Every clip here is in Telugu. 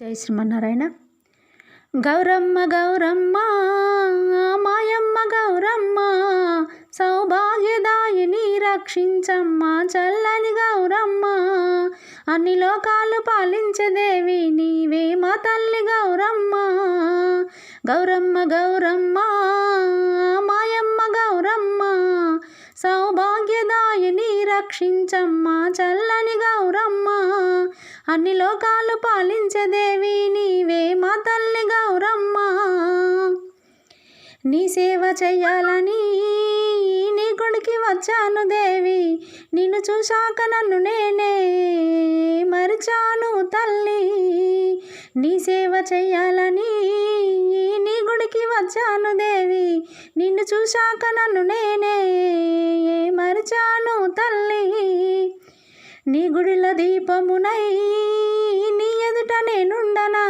జై శ్రీమన్నారాయణ. గౌరమ్మ గౌరమ్మ మాయమ్మ గౌరమ్మ సౌభాగ్యదాయిని రక్షించమ్మ చల్లని గౌరమ్మ. అన్ని లోకాలు పాలించదేవి నీవే మా తల్లి గౌరమ్మ. గౌరమ్మ గౌరమ్మ మాయమ్మ గౌరమ్మ సౌభాగ్యదాయిని రక్షించమ్మ చల్లని గౌరమ్మ. అన్ని లోకాలు పాలించదేవి నీవే మా తల్లి గౌరమ్మ. నీ సేవ చెయ్యాలని నీ గుడికి వచ్చాను దేవి. నిన్ను చూశాక నన్ను నేనే మరిచాను తల్లి. నీ సేవ చెయ్యాలని నీ గుడికి వచ్చాను దేవి. నిన్ను చూశాక నన్ను నేనే మరిచాను నీ గుడిల దీపమునై నీ ఎదుట నేనుండనా?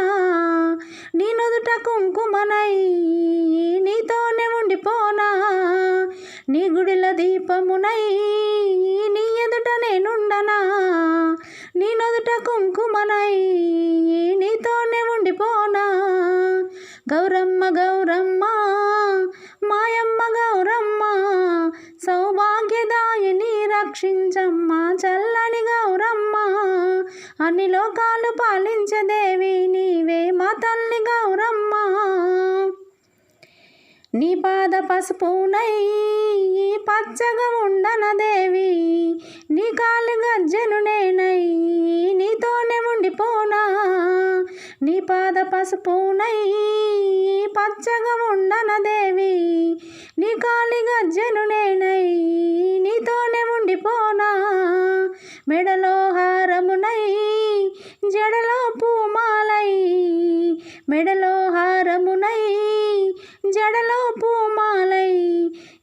నీ నుదుట కుంకుమనై నీతోనే ఉండిపోనా? నీ గుడిల దీపమునై నీ ఎదుట నేనుండనా? నీ నుదుట కుంకుమనై నీతోనే ఉండిపోనా? గౌరమ్మ గౌరమ్మ మాయమ్మ గౌరమ్మ రక్షించమ్మ చల్లని గౌరమ్మ. అన్ని లోకాలు పాలించదేవి నీవే మా తల్లి గౌరమ్మ. నీ పాద పసుపునై పచ్చగా ఉండన దేవి నీ కాలు గజ్జను నేనై నీతోనే ఉండిపోనా. నీ పాద పసుపునై పచ్చగా ఉండన దేవి నీ కాలి గజ్జను నేనై ఉండిపోనా? మెడలో హారమునై జడలో పూమాలై. మెడలో హారమునై జడలో పూమాలై.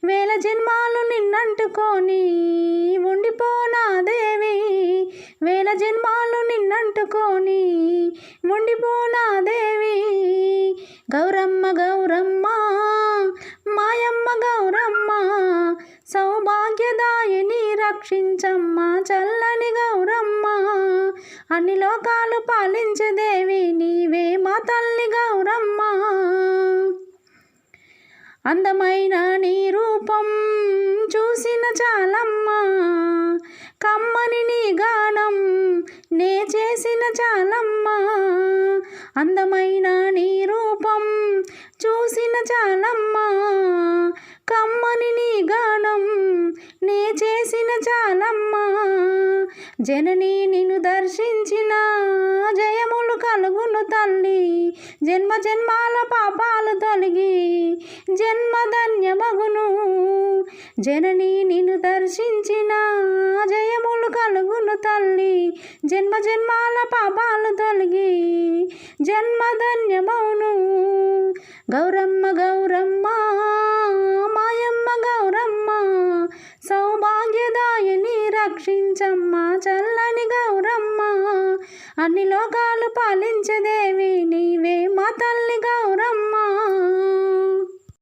వేల జన్మాలు నిన్నంటుకొని ఉండిపోనా దేవి? వేల జన్మాలు నిన్నంటుకొని ఉండిపోనా దేవి? గౌరమ్మ గౌరమ్మ రక్షించమ్మ చల్లని గౌరమ్మ. అన్ని లోకాలు పాలించదేవి నీవే మా తల్లి గౌరమ్మ. అందమైన నీ రూపం చూసిన చాలమ్మ. కమ్మని నీ గానం నే చేసిన చాలమ్మ. అందమైన నీ రూపం చూసిన చాలమ్మ కమ్మని నీ గానం నే చేసిన చాలమ్మ జనని నిన్ను దర్శించిన జయములు కలుగును తల్లి. జన్మ జన్మాల పాపాలు తొలగి జన్మధన్యమగును జనని నిన్ను దర్శించిన జయములు కలుగును తల్లి. జన్మ జన్మాల పాపాలు తొలగి జన్మధన్యమౌను గౌరమ్మ గౌరమ్మ మాయమ్మ గౌరమ్మ సౌభాగ్యదాయిని రక్షించమ్మ చల్లని గౌరమ్మ. అన్ని లోకాలు పాలించదేవి నీవే మా తల్లి గౌరమ్మ.